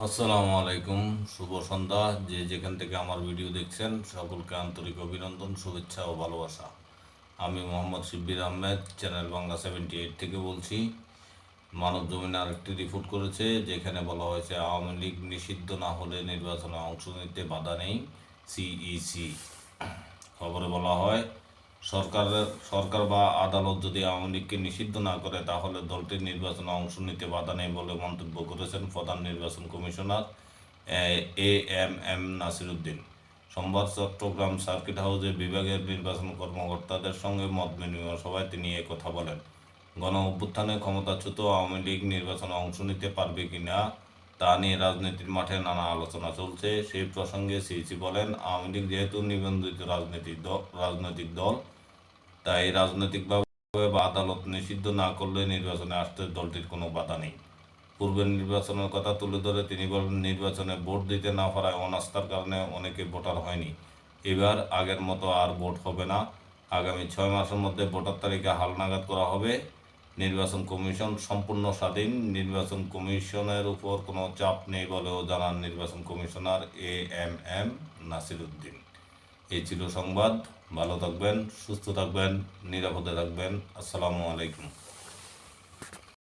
আসসালামু আলাইকুম, শুভ সন্ধ্যা। যে যেখান থেকে আমার ভিডিও দেখছেন, সকলকে আন্তরিক অভিনন্দন, শুভেচ্ছা ও ভালোবাসা। আমি Mohammad Shibbir Ahmed, channel Bangla seventy eight থেকে বলছি। মানব জমিন আরেকটি রিপোর্ট করেছে, যেখানে বলা হয়েছে, আওয়ামী লীগ নিষিদ্ধ না হলে নির্বাচনে অংশ নিতে বাধা নেই, সিইসি। খবরে বলা হয় সরকারের সরকার বা আদালত যদি আওয়ামী লীগকে নিষিদ্ধ না করে, তাহলে দলটির নির্বাচনে অংশ নিতে বাধা নেই বলে মন্তব্য করেছেন প্রধান নির্বাচন commissioner A M M Nasiruddin. সোমবার চট্টগ্রাম সার্কিট হাউসে বিভাগের নির্বাচন কর্মকর্তাদের সঙ্গে মত বিনিময় সভায় তিনি কথা বলেন। গণ অভ্যুত্থানে ক্ষমতাচ্যুত আওয়ামী লীগ নির্বাচনে অংশ নিতে পারবে কিনা তা নিয়ে রাজনীতির মাঠে নানা আলোচনা চলছে। সেই প্রসঙ্গে সিইসি বলেন, আওয়ামী লীগ যেহেতু নিবন্ধিত রাজনৈতিক রাজনৈতিক দল, তাই রাজনৈতিকভাবে বা আদালত নিষিদ্ধ না করলে নির্বাচনে আসতে দলটির কোনো বাধা নেই। পূর্বের নির্বাচনের কথা তুলে ধরে তিনি বলেন, নির্বাচনে ভোট দিতে না পারায় অনাস্থার কারণে অনেকে ভোটার হয়নি। এবার আগের মতো আর ভোট হবে না। আগামী ছয় মাসের মধ্যে ভোটার তালিকা হালনাগাদ করা হবে। নির্বাচন কমিশন সম্পূর্ণ স্বাধীন। নির্বাচন কমিশনের উপর কোনো চাপ নেই বলেও জানান নির্বাচন commissioner A M M Nasir Uddin এই ছিল সংবাদ। ভালো থাকবেন, সুস্থ থাকবেন, নিরাপদে থাকবেন। আসসালামু আলাইকুম।